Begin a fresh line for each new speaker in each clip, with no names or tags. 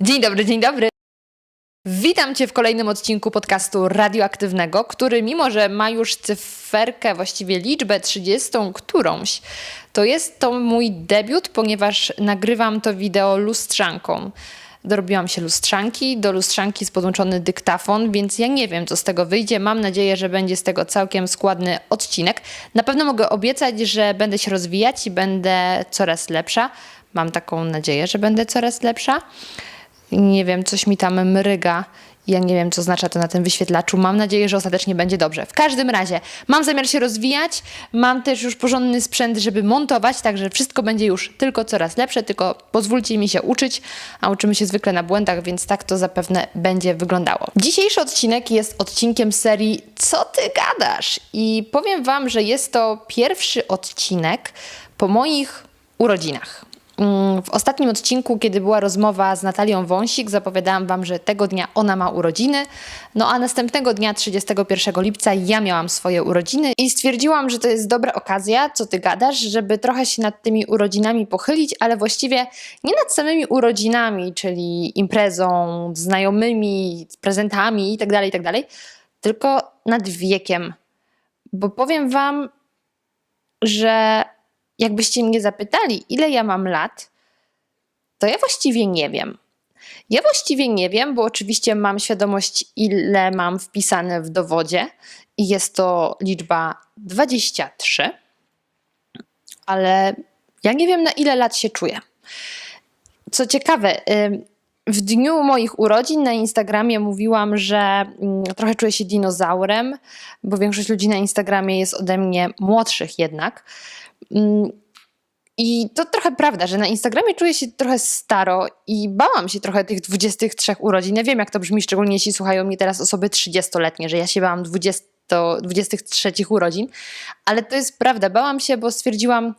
Dzień dobry, dzień dobry. Witam Cię w kolejnym odcinku podcastu radioaktywnego, który mimo, że ma już cyferkę, właściwie liczbę 30 którąś, to jest to mój debiut, ponieważ nagrywam to wideo lustrzanką. Dorobiłam się lustrzanki, do lustrzanki jest podłączony dyktafon, więc ja nie wiem, co z tego wyjdzie. Mam nadzieję, że będzie z tego całkiem składny odcinek. Na pewno mogę obiecać, że będę się rozwijać i będę coraz lepsza. Mam taką nadzieję, że będę coraz lepsza nie wiem, coś mi tam mryga. Ja nie wiem, co oznacza to na tym wyświetlaczu. Mam nadzieję, że ostatecznie będzie dobrze. W każdym razie, mam zamiar się rozwijać. Mam też już porządny sprzęt, żeby montować, także wszystko będzie już tylko coraz lepsze. Tylko pozwólcie mi się uczyć, a uczymy się zwykle na błędach, więc tak to zapewne będzie wyglądało. Dzisiejszy odcinek jest odcinkiem serii Co ty gadasz? I powiem Wam, że jest to pierwszy odcinek po moich urodzinach. Mm, W ostatnim odcinku, kiedy była rozmowa z Natalią Wąsik, zapowiadałam Wam, że tego dnia ona ma urodziny, no a następnego dnia, 31 lipca, ja miałam swoje urodziny i stwierdziłam, że to jest dobra okazja, co Ty gadasz, żeby trochę się nad tymi urodzinami pochylić, ale właściwie nie nad samymi urodzinami, czyli imprezą, znajomymi, prezentami itd., itd., tylko nad wiekiem. Bo powiem Wam, że jakbyście mnie zapytali, ile ja mam lat, to ja właściwie nie wiem. Ja właściwie nie wiem, bo oczywiście mam świadomość, ile mam wpisane w dowodzie i jest to liczba 23, ale ja nie wiem, na ile lat się czuję. Co ciekawe, w dniu moich urodzin na Instagramie mówiłam, że mm, trochę czuję się dinozaurem, bo większość ludzi na Instagramie jest ode mnie młodszych jednak. Mm, I to trochę prawda, że na Instagramie czuję się trochę staro i bałam się trochę tych 23 urodzin. Ja wiem, jak to brzmi, szczególnie jeśli słuchają mnie teraz osoby 30-letnie, że ja się bałam 20, 23 urodzin, ale to jest prawda. Bałam się, bo stwierdziłam,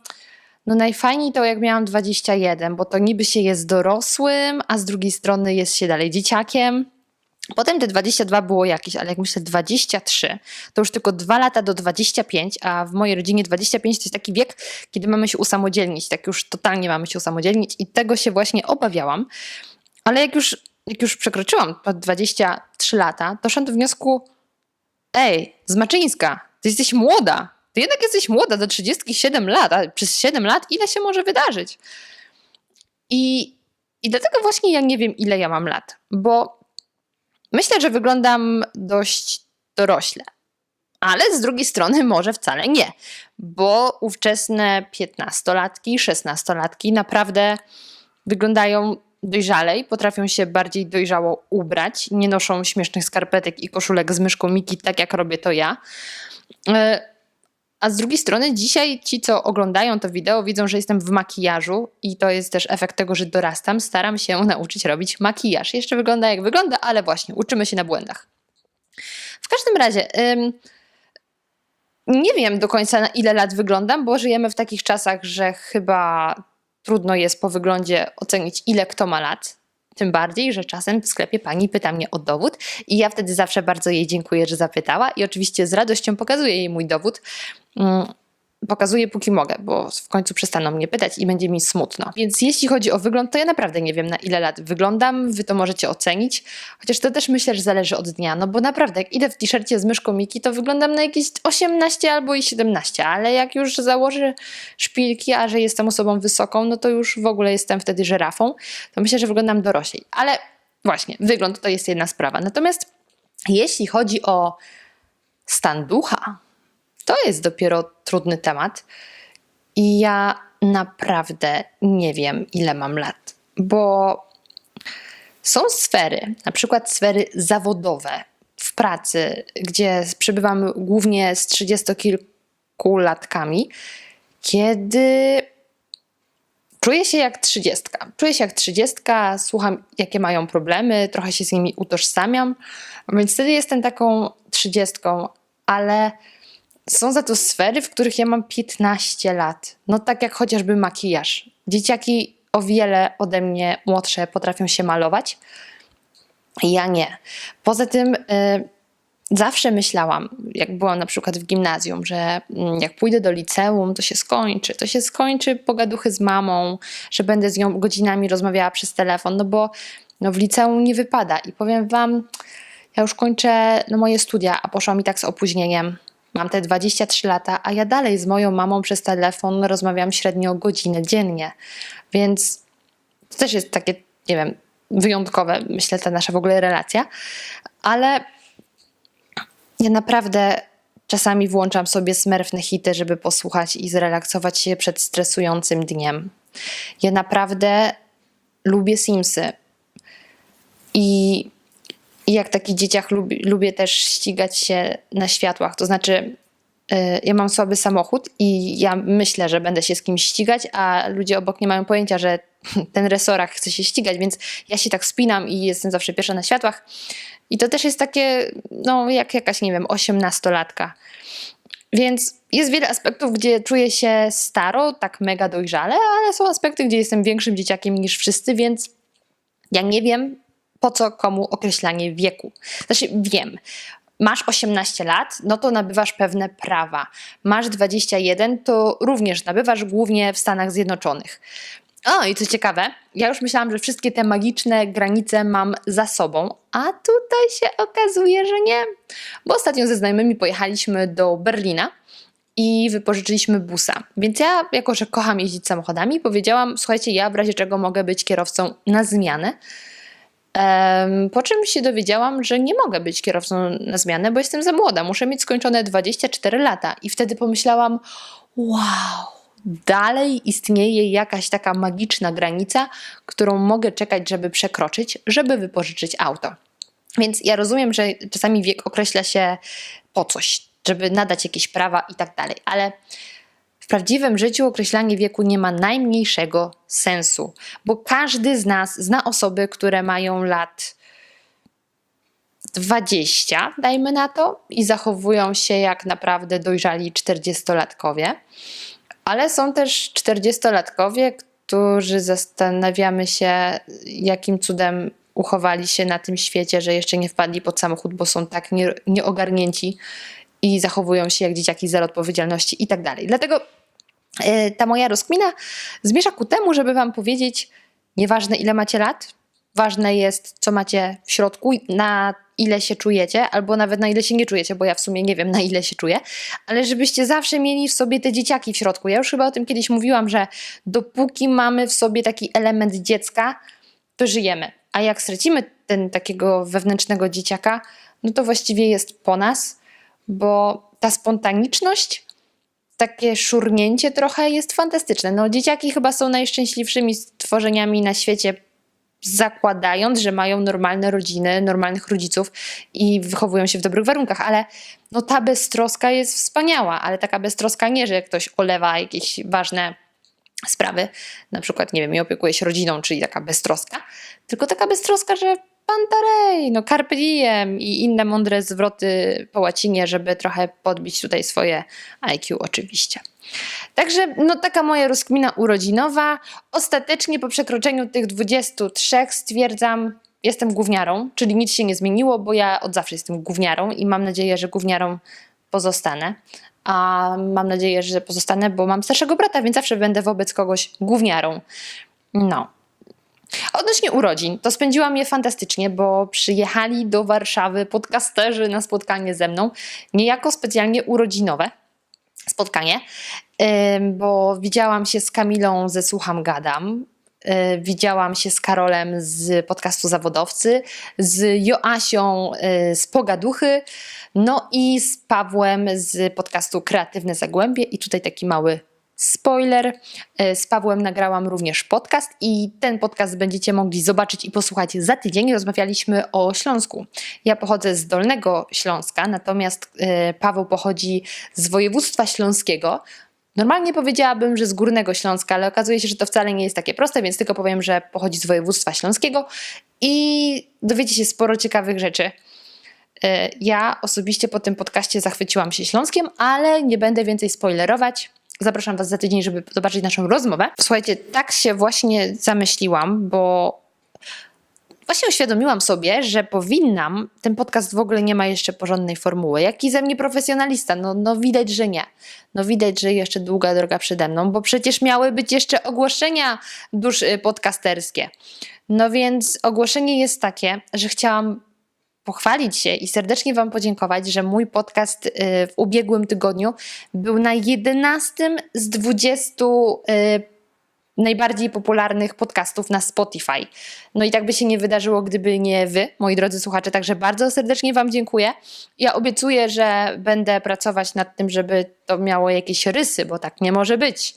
no najfajniej to jak miałam 21, bo to niby się jest dorosłym, a z drugiej strony jest się dalej dzieciakiem. Potem te 22 było jakieś, ale jak myślę 23, to już tylko dwa lata do 25, a w mojej rodzinie 25 to jest taki wiek, kiedy mamy się usamodzielnić, tak już totalnie mamy się usamodzielnić i tego się właśnie obawiałam. Ale jak już, jak już przekroczyłam po 23 lata, doszłam do wniosku, ej, Zmaczyńska, ty jesteś młoda, ty jednak jesteś młoda do 37 lat, a przez 7 lat ile się może wydarzyć? I, I dlatego właśnie ja nie wiem, ile ja mam lat, bo Myślę, że wyglądam dość dorośle. Ale z drugiej strony może wcale nie, bo ówczesne 15-latki, 16-latki naprawdę wyglądają dojrzalej, potrafią się bardziej dojrzało ubrać, nie noszą śmiesznych skarpetek i koszulek z myszką Miki, tak jak robię to ja. A z drugiej strony dzisiaj ci, co oglądają to wideo, widzą, że jestem w makijażu i to jest też efekt tego, że dorastam. Staram się nauczyć robić makijaż. Jeszcze wygląda jak wygląda, ale właśnie uczymy się na błędach. W każdym razie, ym, nie wiem do końca na ile lat wyglądam, bo żyjemy w takich czasach, że chyba trudno jest po wyglądzie ocenić, ile kto ma lat. Tym bardziej, że czasem w sklepie pani pyta mnie o dowód i ja wtedy zawsze bardzo jej dziękuję, że zapytała i oczywiście z radością pokazuję jej mój dowód. Pokazuję póki mogę, bo w końcu przestaną mnie pytać i będzie mi smutno. Więc jeśli chodzi o wygląd, to ja naprawdę nie wiem na ile lat wyglądam, wy to możecie ocenić. Chociaż to też myślę, że zależy od dnia, no bo naprawdę jak idę w t-shircie z myszką Miki, to wyglądam na jakieś 18 albo i 17, ale jak już założę szpilki, a że jestem osobą wysoką, no to już w ogóle jestem wtedy żyrafą, to myślę, że wyglądam doroślej. Ale właśnie, wygląd to jest jedna sprawa. Natomiast jeśli chodzi o stan ducha, to jest dopiero trudny temat. I ja naprawdę nie wiem, ile mam lat, bo są sfery, na przykład sfery zawodowe w pracy, gdzie przebywam głównie z trzydziestokilkulatkami, kiedy czuję się jak trzydziestka. Czuję się jak trzydziestka, słucham, jakie mają problemy, trochę się z nimi utożsamiam, więc wtedy jestem taką trzydziestką, ale są za to sfery, w których ja mam 15 lat. No tak jak chociażby makijaż. Dzieciaki o wiele ode mnie młodsze potrafią się malować. Ja nie. Poza tym y, zawsze myślałam, jak byłam na przykład w gimnazjum, że mm, jak pójdę do liceum, to się skończy. To się skończy pogaduchy z mamą, że będę z nią godzinami rozmawiała przez telefon, no bo no w liceum nie wypada i powiem Wam, ja już kończę no, moje studia, a poszłam i tak z opóźnieniem. Mam te 23 lata, a ja dalej z moją mamą przez telefon rozmawiam średnio godzinę dziennie. Więc to też jest takie, nie wiem, wyjątkowe, myślę, ta nasza w ogóle relacja. Ale ja naprawdę czasami włączam sobie smerfne hity, żeby posłuchać i zrelaksować się przed stresującym dniem. Ja naprawdę lubię Simsy. I i jak taki dzieciak lubi, lubię też ścigać się na światłach. To znaczy, yy, ja mam słaby samochód i ja myślę, że będę się z kimś ścigać, a ludzie obok nie mają pojęcia, że ten resorach chce się ścigać, więc ja się tak spinam i jestem zawsze pierwsza na światłach. I to też jest takie, no jak jakaś, nie wiem, osiemnastolatka. Więc jest wiele aspektów, gdzie czuję się staro, tak mega dojrzale, ale są aspekty, gdzie jestem większym dzieciakiem niż wszyscy, więc ja nie wiem, po co komu określanie wieku. Znaczy, wiem. Masz 18 lat, no to nabywasz pewne prawa. Masz 21, to również nabywasz głównie w Stanach Zjednoczonych. O, i co ciekawe, ja już myślałam, że wszystkie te magiczne granice mam za sobą, a tutaj się okazuje, że nie. Bo ostatnio ze znajomymi pojechaliśmy do Berlina i wypożyczyliśmy busa. Więc ja, jako że kocham jeździć samochodami, powiedziałam: Słuchajcie, ja w razie czego mogę być kierowcą na zmianę. Po czym się dowiedziałam, że nie mogę być kierowcą na zmianę, bo jestem za młoda. Muszę mieć skończone 24 lata. I wtedy pomyślałam: wow, dalej istnieje jakaś taka magiczna granica, którą mogę czekać, żeby przekroczyć, żeby wypożyczyć auto. Więc ja rozumiem, że czasami wiek określa się po coś, żeby nadać jakieś prawa i tak dalej, ale prawdziwym życiu określanie wieku nie ma najmniejszego sensu, bo każdy z nas zna osoby, które mają lat 20, dajmy na to, i zachowują się jak naprawdę dojrzali 40-latkowie, ale są też 40-latkowie, którzy zastanawiamy się, jakim cudem uchowali się na tym świecie, że jeszcze nie wpadli pod samochód, bo są tak nie, nieogarnięci i zachowują się jak dzieciaki zero odpowiedzialności i tak dalej. Dlatego ta moja rozkmina zmierza ku temu, żeby Wam powiedzieć, nieważne ile macie lat, ważne jest, co macie w środku, na ile się czujecie, albo nawet na ile się nie czujecie, bo ja w sumie nie wiem, na ile się czuję, ale żebyście zawsze mieli w sobie te dzieciaki w środku. Ja już chyba o tym kiedyś mówiłam, że dopóki mamy w sobie taki element dziecka, to żyjemy. A jak stracimy ten takiego wewnętrznego dzieciaka, no to właściwie jest po nas, bo ta spontaniczność takie szurnięcie trochę jest fantastyczne. No, dzieciaki chyba są najszczęśliwszymi stworzeniami na świecie, zakładając, że mają normalne rodziny, normalnych rodziców i wychowują się w dobrych warunkach, ale no, ta beztroska jest wspaniała, ale taka beztroska nie, że ktoś olewa jakieś ważne sprawy, na przykład, nie wiem, i opiekuje się rodziną, czyli taka beztroska, tylko taka beztroska, że pantarej, no carpe diem i inne mądre zwroty po łacinie, żeby trochę podbić tutaj swoje IQ oczywiście. Także no taka moja rozkmina urodzinowa. Ostatecznie po przekroczeniu tych 23 stwierdzam, jestem gówniarą, czyli nic się nie zmieniło, bo ja od zawsze jestem gówniarą i mam nadzieję, że gówniarą pozostanę. A mam nadzieję, że pozostanę, bo mam starszego brata, więc zawsze będę wobec kogoś gówniarą. No. Odnośnie urodzin, to spędziłam je fantastycznie, bo przyjechali do Warszawy podcasterzy na spotkanie ze mną, niejako specjalnie urodzinowe spotkanie, bo widziałam się z Kamilą ze Słucham Gadam, widziałam się z Karolem z podcastu Zawodowcy, z Joasią y, z Pogaduchy, no i z Pawłem z podcastu Kreatywne Zagłębie i tutaj taki mały Spoiler, e, z Pawłem nagrałam również podcast i ten podcast będziecie mogli zobaczyć i posłuchać za tydzień. Rozmawialiśmy o Śląsku. Ja pochodzę z Dolnego Śląska, natomiast e, Paweł pochodzi z województwa śląskiego. Normalnie powiedziałabym, że z Górnego Śląska, ale okazuje się, że to wcale nie jest takie proste, więc tylko powiem, że pochodzi z województwa śląskiego i dowiecie się sporo ciekawych rzeczy. E, ja osobiście po tym podcaście zachwyciłam się Śląskiem, ale nie będę więcej spoilerować. Zapraszam Was za tydzień, żeby zobaczyć naszą rozmowę. Słuchajcie, tak się właśnie zamyśliłam, bo właśnie uświadomiłam sobie, że powinnam, ten podcast w ogóle nie ma jeszcze porządnej formuły. Jaki ze mnie profesjonalista? No, no widać, że nie. No widać, że jeszcze długa droga przede mną, bo przecież miały być jeszcze ogłoszenia dusz y, podcasterskie. No więc ogłoszenie jest takie, że chciałam pochwalić się i serdecznie Wam podziękować, że mój podcast y, w ubiegłym tygodniu był na 11 z 20 najbardziej popularnych podcastów na Spotify. No i tak by się nie wydarzyło, gdyby nie Wy, moi drodzy słuchacze, także bardzo serdecznie Wam dziękuję. Ja obiecuję, że będę pracować nad tym, żeby to miało jakieś rysy, bo tak nie może być.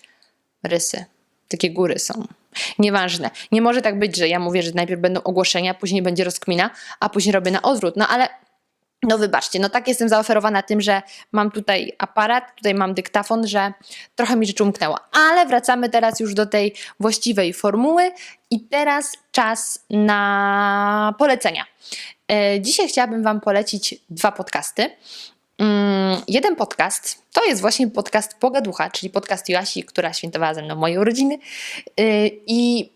Rysy. Takie góry są. Nieważne. Nie może tak być, że ja mówię, że najpierw będą ogłoszenia, później będzie rozkmina, a później robię na odwrót. No ale no wybaczcie, no tak jestem zaoferowana tym, że mam tutaj aparat, tutaj mam dyktafon, że trochę mi rzecz umknęła. Ale wracamy teraz już do tej właściwej formuły i teraz czas na polecenia. E, dzisiaj chciałabym Wam polecić dwa podcasty. Mm, jeden podcast to jest właśnie podcast Pogaducha, czyli podcast Joasi, która świętowała ze mną moje urodziny. E, I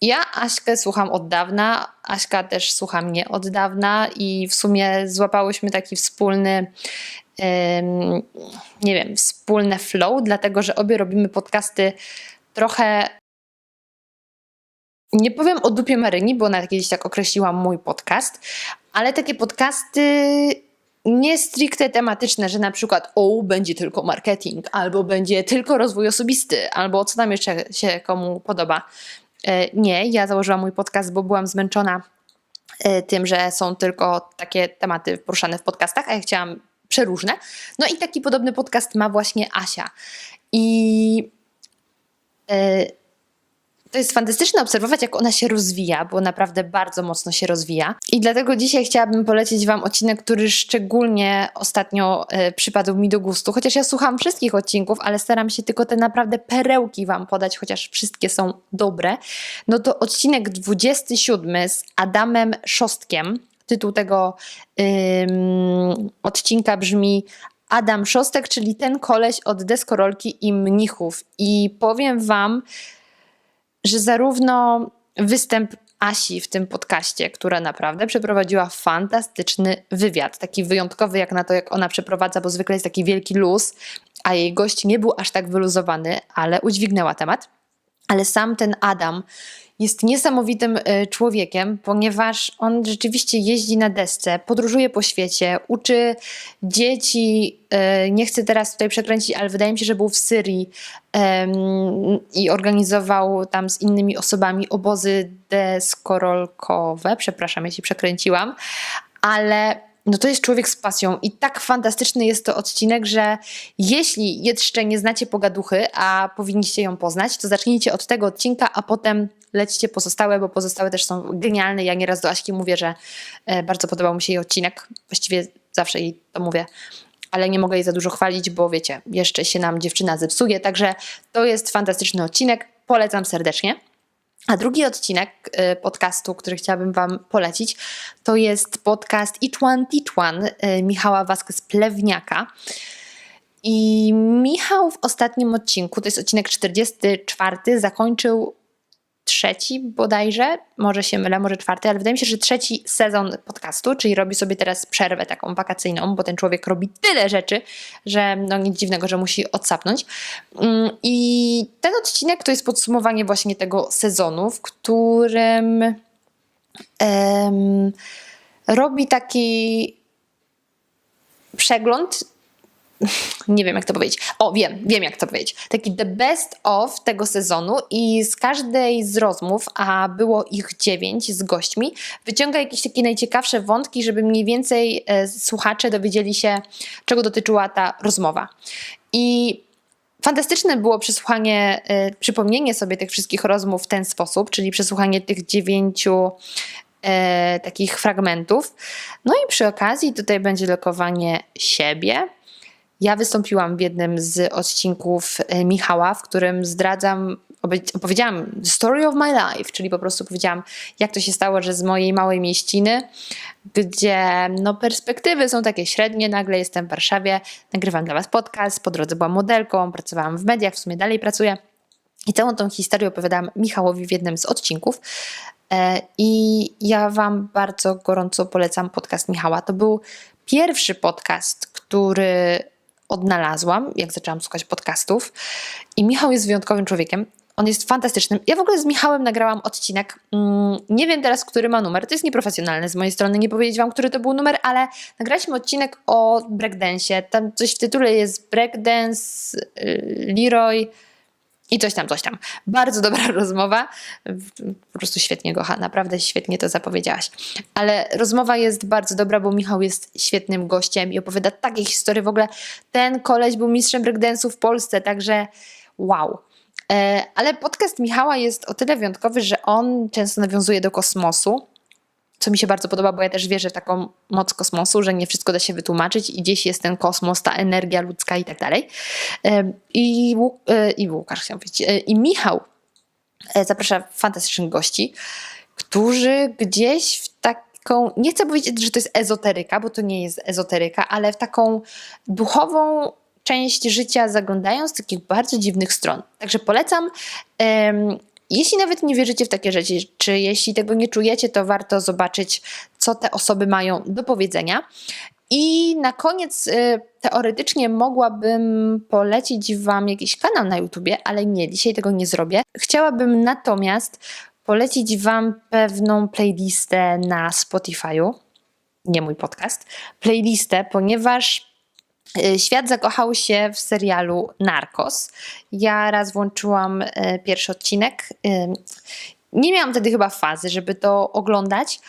ja Aśkę słucham od dawna, Aśka też słucha mnie od dawna i w sumie złapałyśmy taki wspólny, nie wiem, wspólne flow, dlatego że obie robimy podcasty trochę. Nie powiem o dupie Maryni, bo ona kiedyś tak określiła mój podcast, ale takie podcasty nie stricte tematyczne, że na przykład o, będzie tylko marketing, albo będzie tylko rozwój osobisty, albo co tam jeszcze się komu podoba. E, nie, ja założyłam mój podcast, bo byłam zmęczona e, tym, że są tylko takie tematy poruszane w podcastach, a ja chciałam przeróżne. No i taki podobny podcast ma właśnie Asia. I e, to jest fantastyczne obserwować, jak ona się rozwija, bo naprawdę bardzo mocno się rozwija. I dlatego dzisiaj chciałabym polecić Wam odcinek, który szczególnie ostatnio e, przypadł mi do gustu. Chociaż ja słucham wszystkich odcinków, ale staram się tylko te naprawdę perełki Wam podać, chociaż wszystkie są dobre. No to odcinek 27 z Adamem Szostkiem. Tytuł tego odcinka brzmi Adam Szostek, czyli ten koleś od deskorolki i mnichów. I powiem Wam, że zarówno występ Asi w tym podcaście, która naprawdę przeprowadziła fantastyczny wywiad, taki wyjątkowy jak na to, jak ona przeprowadza, bo zwykle jest taki wielki luz, a jej gość nie był aż tak wyluzowany, ale udźwignęła temat. Ale sam ten Adam jest niesamowitym e, człowiekiem, ponieważ on rzeczywiście jeździ na desce, podróżuje po świecie, uczy dzieci. E, nie chcę teraz tutaj przekręcić, ale wydaje mi się, że był w Syrii i organizował tam z innymi osobami obozy deskorolkowe. Przepraszam, jeśli przekręciłam, ale no to jest człowiek z pasją i tak fantastyczny jest to odcinek, że jeśli jeszcze nie znacie pogaduchy, a powinniście ją poznać, to zacznijcie od tego odcinka, a potem lećcie pozostałe, bo pozostałe też są genialne. Ja nieraz do Aśki mówię, że e, bardzo podobał mi się jej odcinek. Właściwie zawsze jej to mówię, ale nie mogę jej za dużo chwalić, bo wiecie, jeszcze się nam dziewczyna zepsuje. Także to jest fantastyczny odcinek. Polecam serdecznie. A drugi odcinek y, podcastu, który chciałabym Wam polecić, to jest podcast Each One Teach One Michała Vasquez-Plewniaka. I Michał w ostatnim odcinku, to jest odcinek 44, zakończył trzeci bodajże, może się mylę, może czwarty, ale wydaje mi się, że trzeci sezon podcastu, czyli robi sobie teraz przerwę taką wakacyjną, bo ten człowiek robi tyle rzeczy, że no nic dziwnego, że musi odsapnąć. Mm, I ten odcinek to jest podsumowanie właśnie tego sezonu, w którym robi taki przegląd nie wiem jak to powiedzieć. O, wiem, wiem jak to powiedzieć. Taki the best of tego sezonu i z każdej z rozmów, a było ich dziewięć z gośćmi, wyciąga jakieś takie najciekawsze wątki, żeby mniej więcej e, słuchacze dowiedzieli się, czego dotyczyła ta rozmowa. I Fantastyczne było przesłuchanie, y, przypomnienie sobie tych wszystkich rozmów w ten sposób, czyli przesłuchanie tych dziewięciu y, takich fragmentów. No i przy okazji tutaj będzie lokowanie siebie, ja wystąpiłam w jednym z odcinków e, Michała, w którym zdradzam, opowiedziałam story of my life, czyli po prostu powiedziałam, jak to się stało, że z mojej małej mieściny, gdzie no, perspektywy są takie średnie, nagle jestem w Warszawie, nagrywam dla Was podcast, po drodze byłam modelką, pracowałam w mediach, w sumie dalej pracuję. I całą tą historię opowiadałam Michałowi w jednym z odcinków. E, I ja Wam bardzo gorąco polecam podcast Michała. To był pierwszy podcast, który odnalazłam, jak zaczęłam słuchać podcastów. I Michał jest wyjątkowym człowiekiem. On jest fantastycznym. Ja w ogóle z Michałem nagrałam odcinek. Mm, nie wiem teraz, który ma numer. To jest nieprofesjonalne z mojej strony nie powiedzieć wam, który to był numer, ale nagraliśmy odcinek o breakdance. Tam coś w tytule jest breakdance, y, Leroy i coś tam, coś tam. Bardzo dobra rozmowa. Po prostu świetnie go, naprawdę świetnie to zapowiedziałaś. Ale rozmowa jest bardzo dobra, bo Michał jest świetnym gościem i opowiada takie historie. W ogóle ten koleś był mistrzem breakdance'u w Polsce, także wow. E, ale podcast Michała jest o tyle wyjątkowy, że on często nawiązuje do kosmosu, co mi się bardzo podoba, bo ja też wierzę w taką moc kosmosu, że nie wszystko da się wytłumaczyć i gdzieś jest ten kosmos, ta energia ludzka i tak dalej. E, I, e, i Łukasz chciał powiedzieć, i Michał zaprasza fantastycznych gości, którzy gdzieś w taką, nie chcę powiedzieć, że to jest ezoteryka, bo to nie jest ezoteryka, ale w taką duchową część życia zaglądają z takich bardzo dziwnych stron. Także polecam. Jeśli nawet nie wierzycie w takie rzeczy, czy jeśli tego nie czujecie, to warto zobaczyć, co te osoby mają do powiedzenia. I na koniec y, teoretycznie mogłabym polecić Wam jakiś kanał na YouTubie, ale nie, dzisiaj tego nie zrobię. Chciałabym natomiast polecić Wam pewną playlistę na Spotify'u, nie mój podcast, playlistę, ponieważ świat zakochał się w serialu Narcos. Ja raz włączyłam y, pierwszy odcinek. Y, nie miałam wtedy chyba fazy, żeby to oglądać,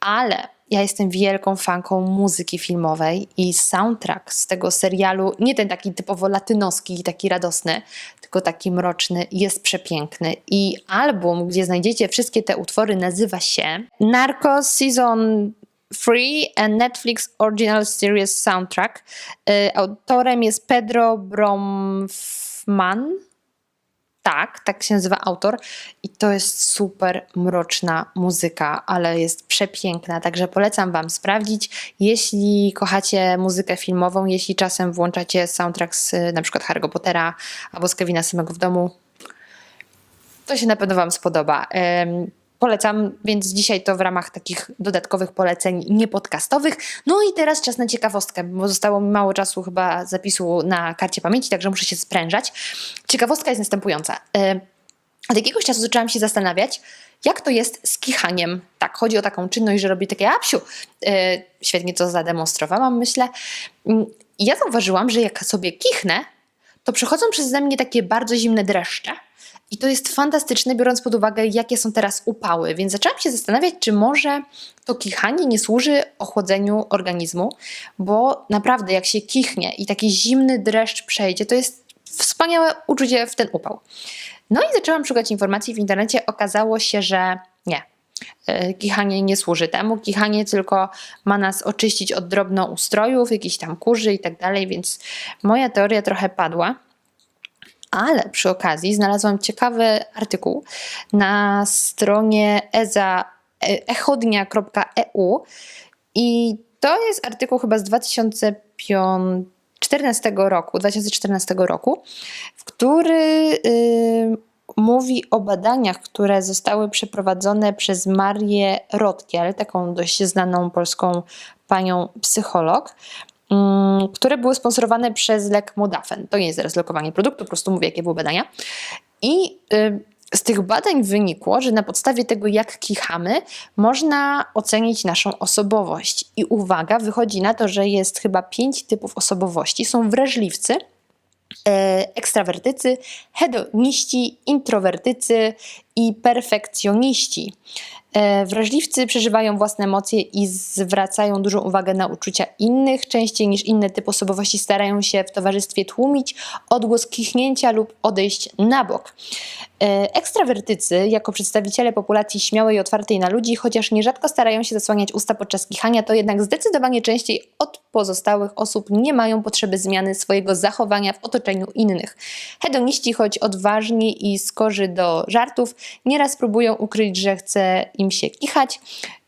ale ja jestem wielką fanką muzyki filmowej i soundtrack z tego serialu, nie ten taki typowo latynoski taki radosny, tylko taki mroczny, jest przepiękny. I album, gdzie znajdziecie wszystkie te utwory, nazywa się Narcos Season Free and Netflix Original Series Soundtrack. Y, autorem jest Pedro Bromfman. Tak, tak się nazywa autor. I to jest super mroczna muzyka, ale jest przepiękna. Także polecam Wam sprawdzić. Jeśli kochacie muzykę filmową, jeśli czasem włączacie soundtrack z na przykład Harry'ego Pottera albo z Kevina samego w domu, to się na pewno Wam spodoba. Polecam, więc dzisiaj to w ramach takich dodatkowych poleceń niepodcastowych. No i teraz czas na ciekawostkę, bo zostało mi mało czasu chyba zapisu na karcie pamięci, także muszę się sprężać. Ciekawostka jest następująca. E, od jakiegoś czasu zaczęłam się zastanawiać, jak to jest z kichaniem. Tak, chodzi o taką czynność, że robi takie apsiu. E, świetnie to zademonstrowałam, myślę. Mm, ja zauważyłam, że jak sobie kichnę, to przechodzą przez mnie takie bardzo zimne dreszcze i to jest fantastyczne, biorąc pod uwagę, jakie są teraz upały. Więc zaczęłam się zastanawiać, czy może to kichanie nie służy ochłodzeniu organizmu, bo naprawdę, jak się kichnie i taki zimny dreszcz przejdzie, to jest wspaniałe uczucie w ten upał. No i zaczęłam szukać informacji w internecie. Okazało się, że nie. E, kichanie nie służy temu. Kichanie tylko ma nas oczyścić od drobnoustrojów, jakichś tam kurzy i tak dalej, więc moja teoria trochę padła ale przy okazji znalazłam ciekawy artykuł na stronie eza, echodnia.eu i to jest artykuł chyba z 2014 roku, 2014 roku, w który yy, mówi o badaniach, które zostały przeprowadzone przez Marię Rotkiel, taką dość znaną polską panią psycholog, które były sponsorowane przez lek Modafen. To nie jest zaraz lokowanie produktu, po prostu mówię, jakie były badania. I y, z tych badań wynikło, że na podstawie tego, jak kichamy, można ocenić naszą osobowość. I uwaga, wychodzi na to, że jest chyba pięć typów osobowości. Są wrażliwcy, e, ekstrawertycy, hedoniści, introwertycy i perfekcjoniści. E, wrażliwcy przeżywają własne emocje i zwracają dużą uwagę na uczucia innych. Częściej niż inne typy osobowości starają się w towarzystwie tłumić odgłos kichnięcia lub odejść na bok. E, ekstrawertycy, jako przedstawiciele populacji śmiałej i otwartej na ludzi, chociaż nierzadko starają się zasłaniać usta podczas kichania, to jednak zdecydowanie częściej od pozostałych osób nie mają potrzeby zmiany swojego zachowania w otoczeniu innych. Hedoniści, choć odważni i skorzy do żartów, nieraz próbują ukryć, że chce im się kichać.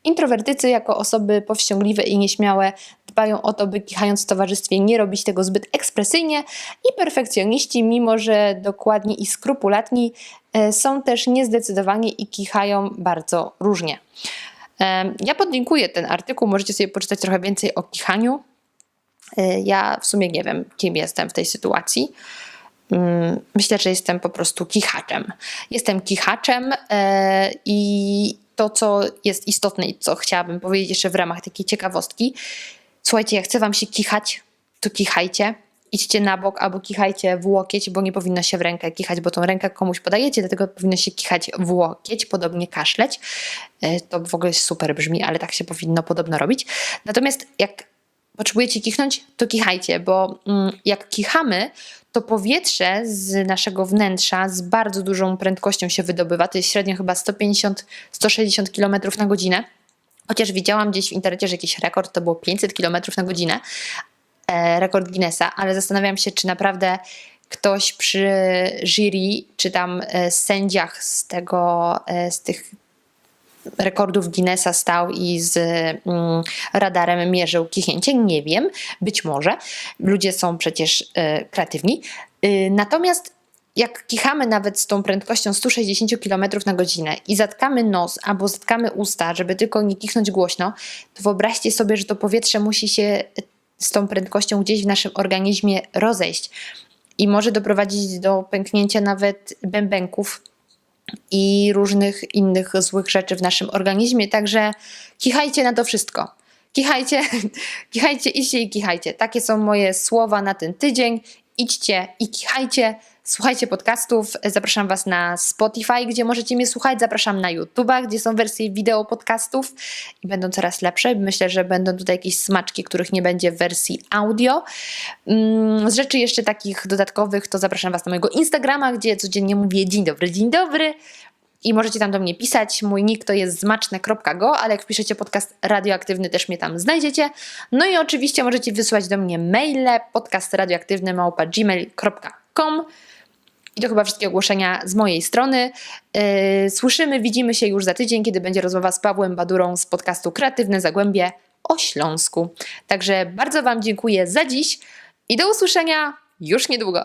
Introwertycy, jako osoby powściągliwe i nieśmiałe, dbają o to, by kichając w towarzystwie nie robić tego zbyt ekspresyjnie i perfekcjoniści, mimo że dokładni i skrupulatni, e, są też niezdecydowani i kichają bardzo różnie. E, Ja podlinkuję ten artykuł, możecie sobie poczytać trochę więcej o kichaniu. E, Ja w sumie nie wiem, kim jestem w tej sytuacji. Mm, Myślę, że jestem po prostu kichaczem. Jestem kichaczem e, i to, co jest istotne i co chciałabym powiedzieć jeszcze w ramach takiej ciekawostki. Słuchajcie, jak chce wam się kichać, to kichajcie. Idźcie na bok albo kichajcie w łokieć, bo nie powinno się w rękę kichać, bo tą rękę komuś podajecie, dlatego powinno się kichać w łokieć, podobnie kaszleć. E, To w ogóle super brzmi, ale tak się powinno podobno robić. Natomiast jak potrzebujecie kichnąć, to kichajcie, bo mm, jak kichamy, to powietrze z naszego wnętrza z bardzo dużą prędkością się wydobywa. To jest średnio chyba 150-160 km na godzinę. Chociaż widziałam gdzieś w internecie, że jakiś rekord to było 500 km na godzinę, e, rekord Guinnessa, ale zastanawiam się, czy naprawdę ktoś przy jury, czy tam e, sędziach z tego, e, z tych rekordów Guinnessa stał i z mm, radarem mierzył kichnięcie. Nie wiem, być może. Ludzie są przecież e, kreatywni. Y, natomiast jak kichamy nawet z tą prędkością 160 km na godzinę i zatkamy nos albo zatkamy usta, żeby tylko nie kichnąć głośno, to wyobraźcie sobie, że to powietrze musi się z tą prędkością gdzieś w naszym organizmie rozejść i może doprowadzić do pęknięcia nawet bębenków i różnych innych złych rzeczy w naszym organizmie. Także kichajcie na to wszystko. Kichajcie, kichajcie, idźcie i kichajcie. Takie są moje słowa na ten tydzień. Idźcie i kichajcie. Słuchajcie podcastów. Zapraszam Was na Spotify, gdzie możecie mnie słuchać. Zapraszam na YouTube'a, gdzie są wersje wideo podcastów i będą coraz lepsze. Myślę, że będą tutaj jakieś smaczki, których nie będzie w wersji audio. Mm, Z rzeczy jeszcze takich dodatkowych, to zapraszam Was na mojego Instagrama, gdzie codziennie mówię dzień dobry, dzień dobry. I możecie tam do mnie pisać. Mój nick to jest zmaczne.go, ale jak wpiszecie podcast radioaktywny, też mnie tam znajdziecie. No i oczywiście możecie wysłać do mnie maile podcastradioaktywny.gmail.com i to chyba wszystkie ogłoszenia z mojej strony. Yy, Słyszymy, widzimy się już za tydzień, kiedy będzie rozmowa z Pawłem Badurą z podcastu Kreatywne Zagłębie o Śląsku. Także bardzo Wam dziękuję za dziś i do usłyszenia już niedługo.